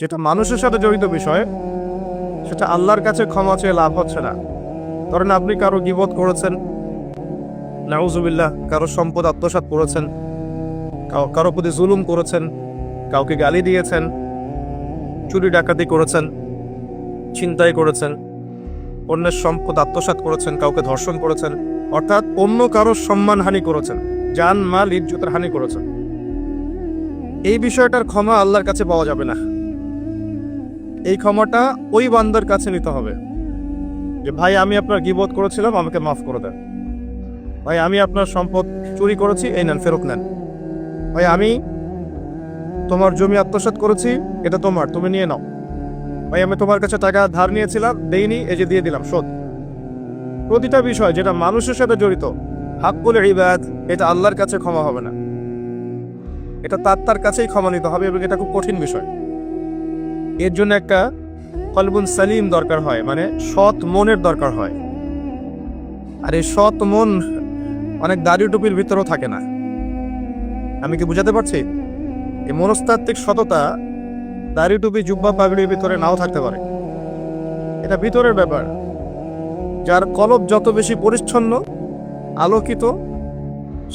যেটা মানুষের সাথে জড়িত বিষয়, সেটা আল্লাহর কাছে ক্ষমা চেয়ে লাভ হচ্ছে না। ধরেন আপনি কারও গিবত করেছেন, নাউজুবিল্লাহ, কারও সম্পদ আত্মসাৎ করেছেন, কারও প্রতি জুলুম করেছেন, কাউকে গালি দিয়েছেন, চুরি ডাকাতি করেছেন, ছিনতাই করেছেন, অন্যের সম্পদ আত্মসাৎ করেছেন, কাউকে ধর্ষণ করেছেন, অর্থাৎ অন্য কারও সম্মানহানি করেছেন জান মাল, ইজ্জতের হানি করেছেন। এই বিষয়টার ক্ষমা আল্লাহর কাছে পাওয়া যাবে না। এই ক্ষমাটা ওই বান্দার কাছে নিতে হবে। যে, ভাই, আমি আপনার গিবোধ করেছিলাম, আমাকে মাফ করে দেন। ভাই, আমি আপনার সম্পদ চুরি করেছি, এই নেন, ফেরত নেন। ভাই, আমি তোমার জমি আত্মসাৎ করেছি, এটা তোমার, তুমি নিয়ে নাও। ভাই, আমি তোমার কাছে টাকা ধার নিয়েছিলাম, দেইনি, এই যে দিয়ে দিলাম, শোধ। প্রতিটা বিষয় যেটা মানুষের সাথে জড়িত, হাক্কুল ইবাদ, এটা আল্লাহর কাছে ক্ষমা হবে না। এটা তার তার কাছেই ক্ষমা নিতে হবে এবং এটা খুব কঠিন বিষয়। এর জন্য একটা কলবুন সালিম দরকার হয় মানে সৎ মনের দরকার হয়। আর এই সৎ মন অনেক দাড়ি টুপির ভিতরেও থাকে না। আমি কি বুঝাতে পারছি? এই মনস্তাত্ত্বিক সততা দাড়ি টুপি, জুব্বা, পাগড়ির ভিতরে নাও থাকতে পারে। এটা ভিতরের ব্যাপার। যার কলব যত বেশি পরিচ্ছন্ন, আলোকিত,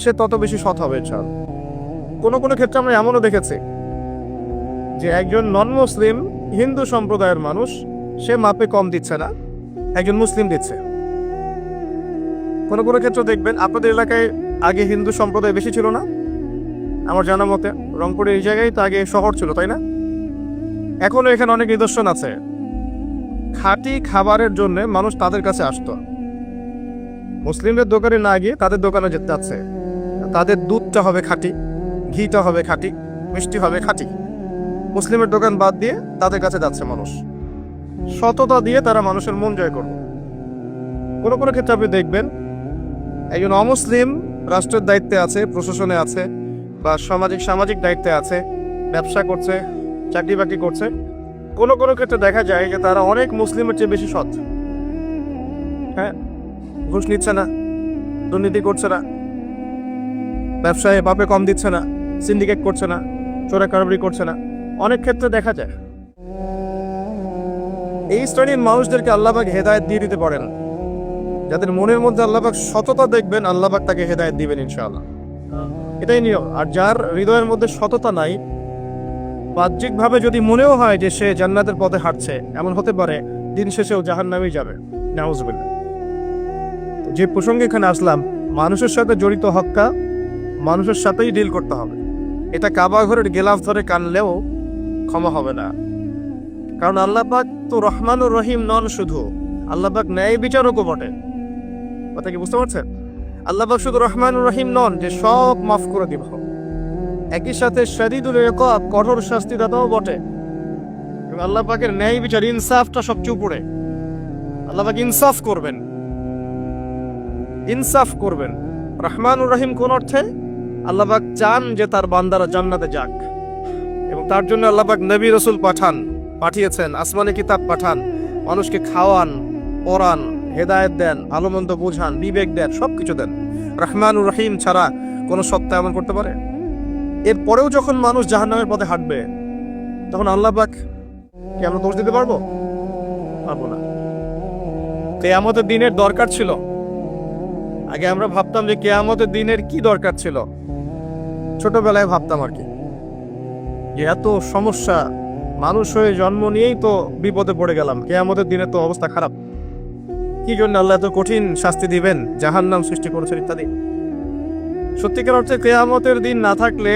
সে তত বেশি সৎ হবে চাল কোনো কোনো ক্ষেত্রে আমরা এমনও দেখেছি। যে একজন নন মুসলিম হিন্দু সম্প্রদায়ের মানুষ, সে মাপে কম দিচ্ছে না, একজন মুসলিম দিচ্ছে। কোনো কোনো ক্ষেত্রে দেখবেন, আপনাদের এলাকায় আগে হিন্দু সম্প্রদায় বেশি ছিল না? আমার জানা মতে রংপুরের এই জায়গায় তো আগে শহর ছিল, তাই না? এখনও এখানে অনেক নিদর্শন আছে। খাঁটি খাবারের জন্য মানুষ তাদের কাছে আসতো। মুসলিমদের দোকানে না গিয়ে তাদের দোকানে যেতে যাচ্ছে। তাদের দুধটা হবে খাঁটি, ঘিটা হবে খাঁটি, মিষ্টি হবে খাঁটি। মুসলিমের দোকান বাদ দিয়ে তাদের কাছে যাচ্ছে মানুষ। সততা দিয়ে তারা মানুষের মন জয় করবে। কোনো কোনো ক্ষেত্রে আপনি দেখবেন, একজন অমুসলিম রাষ্ট্রের দায়িত্বে আছে, প্রশাসনে আছে, বা সামাজিক সামাজিক দায়িত্বে আছে, ব্যবসা করছে, চাকরি বাকরি করছে। কোনো কোনো ক্ষেত্রে দেখা যায় যে তারা অনেক মুসলিমের চেয়ে বেশি সৎ। হ্যাঁ ঘুষ নিচ্ছে না, দুর্নীতি করছে না, ব্যবসায় বাপে কম দিচ্ছে না সিন্ডিকেট করছে না চোরা কারবারি করছে না। অনেক ক্ষেত্রে দেখা যায়। এই শ্রেণির মানুষদেরকে আল্লাহবাক হেদায়ত দিয়ে দিতে পারেন। যাদের মনের মধ্যে আল্লাহবাক সততা দেখবেন আল্লাহবাক তাকে হেদায়ত দিবেন ইনশাআল্লাহ। এটাই নিয়ম। আর যার হৃদয়ের মধ্যে সততা নাই, বাহ্যিকভাবে যদি মনেও হয় যে সে জান্নাতের পথে হাঁটছে, এমন হতে পারে দিন শেষেও জাহান নামেই যাবে। নাউজুবিল্লাহ। যে প্রসঙ্গে এখানে আসলাম, মানুষের সাথে জড়িত হক্কা মানুষের সাথেই ডিল করতে হবে। এটা কাবা ঘরের গেলাফ ধরে কানলেও ক্ষমা হবে না। কারণ আল্লাহ পাক তো রহমানুর রহিম নন শুধু। আল্লাহ পাক ন্যায় বিচারকও বটে। কথা কি বুঝতে পারছেন? আল্লাহ পাক শুধু রহমানুর রহিম নন, যে সব মাফ করে দিব। একই সাথে শরীদুল ইকাব কঠোর শাস্তিদাতাও বটে। আল্লাহ পাকের ন্যায় বিচার, ইনসাফটা সবচেয়ে উপরে আল্লাহ পাক ইনসাফ করবেন। ইনসাফ করবেন। রহমানুর রহিম কোন অর্থে? আল্লাহবাক চান যে তার বান্দারা জান্নাতে যাক। তার জন্য আল্লাহবাক নবী রসুল পাঠান, পাঠিয়েছেন, আসমানি কিতাব পাঠান, মানুষকে খাওয়ান, পড়ান, হেদায়ত দেন আলোমন্দ বোঝান, বিবেক দেন সব কিছু দেন। রহমানুর রহিম ছাড়া কোনো সত্তা এমন করতে পারে? এরপরেও যখন মানুষ জাহান্নামের পথে হাঁটবে, তখন আল্লাহবাক কি আমরা দোষ দিতে পারব? পারব না। কেয়ামতের দিনের দরকার ছিল। আগে আমরা ভাবতাম যে কেয়ামতের দিনের কি দরকার ছিল? ছোটবেলায় ভাবতাম আর কি। যে এত সমস্যা, মানুষ হয়ে জন্ম নিয়েই তো বিপদে পড়ে গেলাম। কেয়ামতের দিনে তো অবস্থা খারাপ। কি জন্য আল্লাহ এত কঠিন শাস্তি দিবেন? জাহান নাম সৃষ্টি করেছেন ইত্যাদি। সত্যিকার অর্থে কেয়ামতের দিন না থাকলে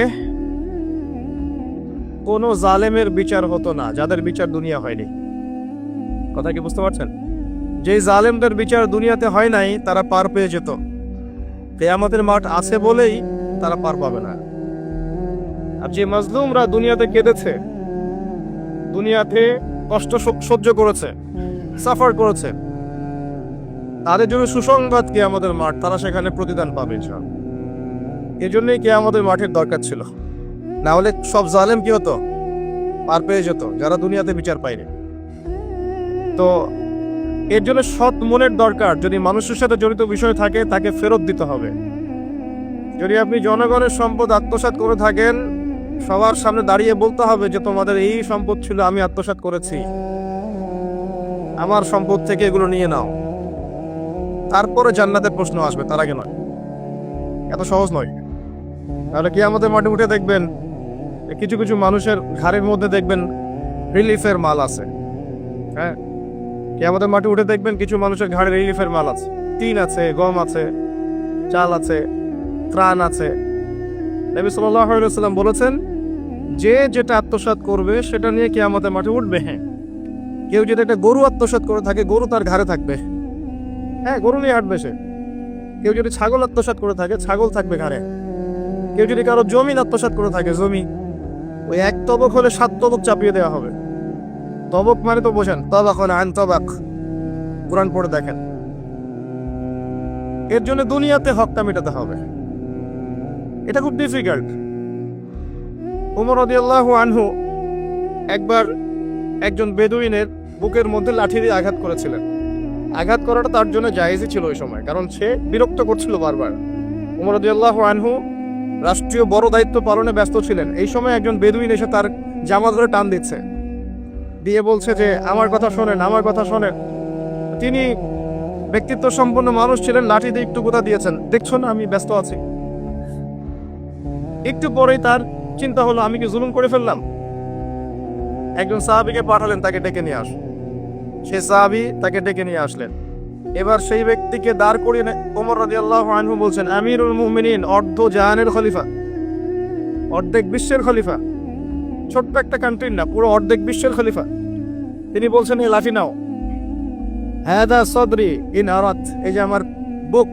কোনো জালেমের বিচার হতো না, যাদের বিচার দুনিয়া হয়নি। কথা কি বুঝতে পারছেন? যে জালেমদের বিচার দুনিয়াতে হয় নাই, তারা পার পেয়ে যেত। কেয়ামতের মাঠ আছে বলেই তারা পার পাবে না। আর যে মাজলুমরা দুনিয়াতে কেঁদেছে, দুনিয়াতে কষ্ট সহ্য করেছে, সাফার করেছে, তাদের জন্য সুসংবাদ কে আমাদের মাঠ, তারা সেখানে প্রতিদান পাবে। এজন্যই কে আমাদের মাঠের দরকার ছিল। না হলে সব জালেম কি হতো? পার পেয়ে যেত, যারা দুনিয়াতে বিচার পায়নি। তো এর জন্য সৎ মনের দরকার, যদি মানুষের সাথে জড়িত বিষয় থাকে, তাকে ফেরত দিতে হবে। যদি আপনি জনগণের সম্পদ আত্মসাৎ করে থাকেন সবার সামনে দাঁড়িয়ে বলতে হবে যে তোমাদের এই সম্পদ ছিল আমি আত্মসাৎ করেছি। আমার সম্পদ থেকে এগুলো নিয়ে নাও। তারপরে জান্নাতের প্রশ্ন আসবে, তার আগে নয়। এত সহজ নয়। তাহলে কি আমাদের মাঠে উঠে দেখবেন কিছু কিছু মানুষের ঘাড়ের মধ্যে দেখবেন রিলিফের মাল আছে। হ্যাঁ? কি আমাদের মাঠে উঠে দেখবেন কিছু মানুষের ঘাড়ে রিলিফের মাল আছে? টিন আছে, গম আছে, চাল আছে, ত্রাণ আছে। নবী ওয়াসাল্লাম বলেছেন, যে যেটা আত্মসাৎ করবে, সেটা নিয়ে কি আমাদের মাঠে উঠবে। হ্যাঁ। কেউ যদি একটা গরু আত্মসাৎ করে থাকে, গরু তার ঘাড়ে থাকবে। হ্যাঁ গরু নিয়ে হাঁটবে সে। কেউ যদি ছাগল আত্মসাৎ করে থাকে, ছাগল থাকবে ঘাড়ে। কেউ যদি কারও জমিন আত্মসাৎ করে থাকে, জমি, ওই এক তবক হলে সাত তবক চাপিয়ে দেওয়া হবে। তবক মানে তো বোঝেন, তবাক হলে আইন তবাক। কোরআন পড়ে দেখেন। এর জন্য দুনিয়াতে হকটা মেটাতে হবে। এটা খুব ডিফিকাল্ট উমর রদিয়াল্লাহু আনহু একবার একজন বেদুইনের বুকের মধ্যে লাঠি দিয়ে আঘাত করেছিলেন। আঘাত করাটা তার জন্য জায়েজই ছিল ওই সময়, কারণ সে বিরক্ত করছিল বারবার। উমর রদিয়াল্লাহু আনহু রাষ্ট্রীয় বড় দায়িত্ব পালনে ব্যস্ত ছিলেন। এই সময় একজন বেদুইন এসে তার জামা ধরে টান দিচ্ছে। দিয়ে বলছে যে, আমার কথা শোনেন, আমার কথা শোনেন। তিনি ব্যক্তিত্ব সম্পন্ন মানুষ ছিলেন, লাঠি দিয়ে একটু কোথা দিয়েছেন। দেখছ না, আমি ব্যস্ত আছি। একটু পরেই তার চিন্তা হলো, আমি কি জুলুম করে ফেললাম? একজন সাহাবিকে পাঠালেন, তাকে ডেকে নিয়ে আস। সে সাহাবি তাকে ডেকে নিয়ে আসলেন। এবার সেই ব্যক্তিকে দাঁড় করিয়ে ওমর রাদিয়াল্লাহু আনহু বলছেন, আমিরুল মুমিনিন, অর্ধ জাহানের খলিফা, অর্ধেক বিশ্বের খলিফা। ছোট্ট একটা কান্ট্রির না, পুরো অর্ধেক বিশ্বের খলিফা। তিনি বলছেন এই লাঠি নাও। হ্যাদা সদরি ইন আরাত, এই যে আমার বুক,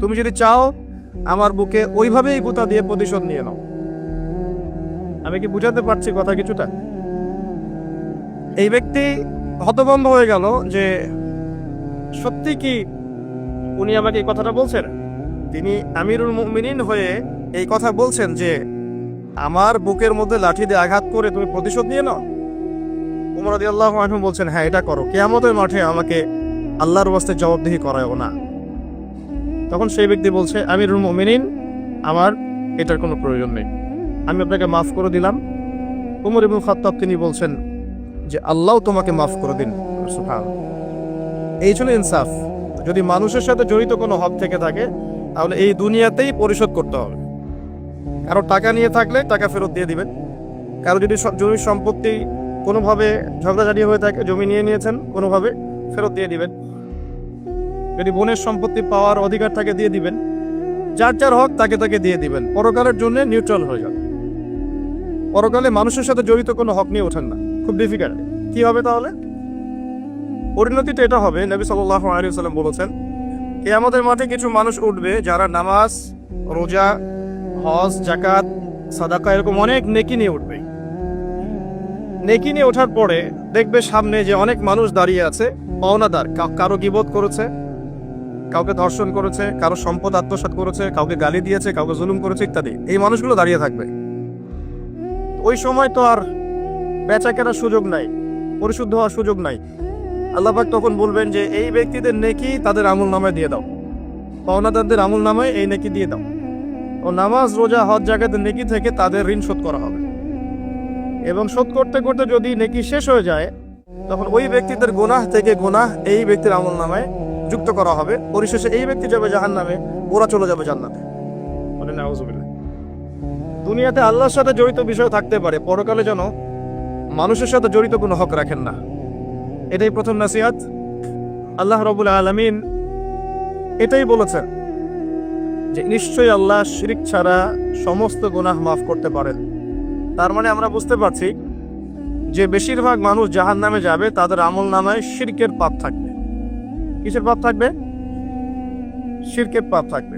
তুমি যদি চাও আমার বুকে ওইভাবেই গুতা দিয়ে প্রতিশোধ নিয়ে নাও। আমি কি বুঝাতে পারছি কথা কিছুটা? এই ব্যক্তি হতভম্ব হয়ে গেল যে, সত্যি কি উনি আমাকে এই কথাটা বলছেন? তিনি আমিরুল মুমিনিন হয়ে এই কথা বলছেন যে, আমার বুকের মধ্যে লাঠি দিয়ে আঘাত করে তুমি প্রতিশোধ নিয়ে নাও। উমর রাদিয়াল্লাহু আনহু বলছেন হ্যাঁ এটা করো। কিয়ামতের মাঠে আমাকে আল্লাহর ওয়াস্তে জবাবদিহি করায়ও না। তখন সেই ব্যক্তি বলছে, আমিরুল মুমিনিন, আমার এটার কোনো প্রয়োজন নেই। আমি আপনাকে মাফ করে দিলাম। উমর ইবনুল খাত্তাব তিনি বলছেন যে, আল্লাহ তোমাকে মাফ করে দিন। এই ছিল ইনসাফ। যদি মানুষের সাথে জড়িত কোনো হক থেকে থাকে, তাহলে এই দুনিয়াতেই পরিশোধ করতে হবে। কারও টাকা নিয়ে থাকলে টাকা ফেরত দিয়ে দিবেন। কারও যদি জমি সম্পত্তি কোনোভাবে ঝগড়াঝাড়ি হয়ে থাকে, জমি নিয়ে নিয়েছেন, কোনোভাবে ফেরত দিয়ে দিবেন। যদি বোনের সম্পত্তি পাওয়ার অধিকার তাকে দিয়ে দিবেন, যার যার হক তাকে তাকে দিয়ে দিবেন। পরকালের জন্য নিউট্রাল হয়ে যান। পরকালে মানুষের সাথে জড়িত কোনো হক নিয়ে ওঠেন না। খুব ডিফিকাল্ট কি হবে তাহলে? পরিণতিটা এটা হবে, নবী সাল্লাল্লাহু আলাইহি সাল্লাম বলেছেন, কিয়ামতের মাঠে কিছু মানুষ উঠবে যারা নামাজ, রোজা, হজ জাকাত সাদাকা, এরকম অনেক নেকি নিয়ে উঠবে। নেকি নিয়ে ওঠার পরে দেখবে সামনে যে অনেক মানুষ দাঁড়িয়ে আছে, পাওনাদার কারও গিবত করেছে কাউকে ধর্ষণ করেছে, কারও সম্পদ আত্মসাৎ করেছে, কাউকে গালি দিয়েছে, কাউকে জুলুম করেছে ইত্যাদি। এই মানুষগুলো দাঁড়িয়ে থাকবে। ওই সময় তো আর বেচা কেনার সুযোগ নাই, পরিশুদ্ধ হওয়ার সুযোগ নাই। আল্লাপাক তখন বলবেন যে, এই ব্যক্তিদের নেকি তাদের আমল নামায় দিয়ে দাও। পাওনাদারদের আমল নামায় এই নেকি দিয়ে দাও। ও নামাজ, রোজা, হজ জায়গাতে নেকি থেকে তাদের ঋণ শোধ করা হবে। এবং শোধ করতে করতে যদি নেকি শেষ হয়ে যায়, তখন ওই ব্যক্তিদের গোনাহ থেকে গোনাহ এই ব্যক্তির আমল নামায় যুক্ত করা হবে। পরিশেষে এই ব্যক্তি যাবে জাহান নামে ওরা চলে যাবে জান্নাতে। বলে দুনিয়াতে আল্লাহর সাথে জড়িত বিষয় থাকতে পারে পরকালে যেন মানুষের সাথে জড়িত কোনো হক রাখেন না। এটাই প্রথম নাসিহাত। আল্লাহ রবুল আলমিন এটাই বলেছেন যে নিশ্চয়ই আল্লাহ শিরিক ছাড়া সমস্ত গুনাহ মাফ করতে পারেন। তার মানে আমরা বুঝতে পারছি যে বেশিরভাগ মানুষ জাহান নামে যাবে তাদের আমল নামায় শিরকের পাপ থাকবে কিসের পাপ থাকবে? শিরকের পাপ থাকবে।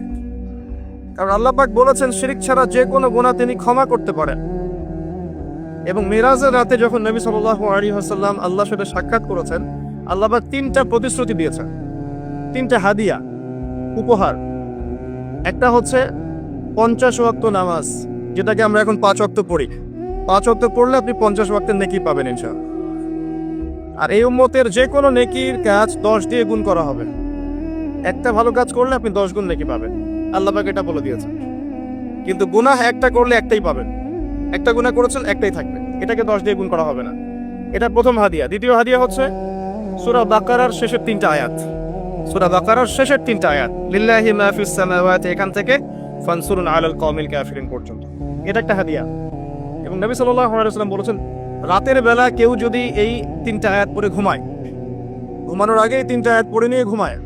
কারণ আল্লাহ পাক বলেছেন, শিরিক ছাড়া যে কোনো গুনাহ তিনি ক্ষমা করতে পারেন। এবং মিরাজের রাতে যখন নবী সাল্লাল্লাহু আলাইহি ওয়াসাল্লাম আল্লাহর সাথে সাক্ষাৎ করেছেন, আল্লাহ পাক তিনটা প্রতিশ্রুতি দিয়েছেন। তিনটা হাদিয়া, উপহার। একটা হচ্ছে পঞ্চাশ ওয়াক্ত নামাজ, যেটাকে আমরা এখন পাঁচ ওয়াক্ত পড়ি। পাঁচ ওয়াক্ত পড়লে আপনি পঞ্চাশ ওয়াক্তের নেকি পাবেন ইনশাআল্লাহ। আর এই উম্মতের যে কোনো নেকির কাজ দশ দিয়ে গুণ করা হবে। একটা ভালো কাজ করলে আপনি দশ গুণ নেকি পাবেন। আল্লাহ পাক এটা বলে দিয়েছেন। কিন্তু গুনাহ একটা করলে একটাই পাবেন। একটা গুণা করেছেন, একটাই থাকবে। এটাকে দশ দিয়ে গুণ করা হবে না। এটা প্রথম হাদিয়া। দ্বিতীয় হাদিয়া হচ্ছে সুরা বাকারার শেষের তিনটা আয়াত। সূরা বাকারার শেষের তিনটা আয়াত। লিল্লাহি মা ফিস সামাওয়াতি, এখান থেকে ফানসুরুন আলাল কওমিল কাফিরিন পর্যন্ত। এটা একটা হাদিয়া। এবং নবী সাল্লাল্লাহু আলাইহি ওয়াসাল্লাম বলেছেন রাতের বেলা কেউ যদি এই তিনটা আয়াত পরে ঘুমায়, ঘুমানোর আগে এই তিনটা আয়াত পড়ে নিয়ে ঘুমায়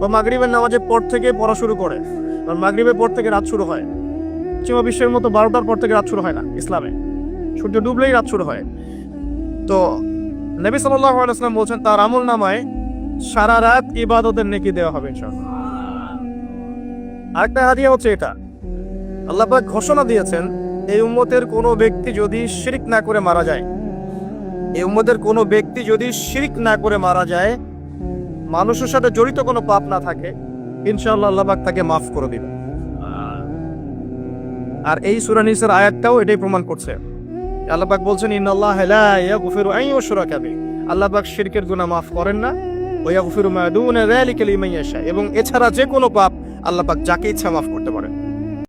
বা মাগরিবের নামাজের পর থেকে পড়া শুরু করে, কারণ মাগরিবের পর থেকে রাত শুরু হয়। পশ্চিমা বিশ্বের মতো বারোটার পর থেকে রাত শুরু হয় না ইসলামে। সূর্য ডুবলেই রাত শুরু হয়। তো নবী সাল্লাল্লাহু আলাইহি ওয়াসাল্লাম বলছেন, তার আমল নামায় সারা রাত ইবাদতের নেকি দেওয়া হবে আরেকটা হাদিয়া হচ্ছে এটা। আল্লাহ ঘোষণা দিয়েছেন এই উম্মতের কোনো ব্যক্তি যদি শিরিক না করে মারা যায়, এই উম্মতের কোনো ব্যক্তি যদি শিরিক না করে মারা যায়, মানুষের সাথে জড়িত কোনো পাপ না থাকে, ইনশাআল্লাহ আল্লাহ পাক তাকে মাফ করে দিবে। আর এই সূরা নিসের আয়াতটাও এটাই প্রমাণ করছে। আল্লাহ পাক বলছেন, ইন্নাল্লাহ লা ইয়াগফিরু আন ইউশরাকা বিহি। আল্লাহ পাক শিরকের গুনাহ মাফ করেন না। ওয়া এবং এছাড়া যে কোনো পাপ আল্লাহ পাক যাকে ইচ্ছা মাফ করতে পারেন।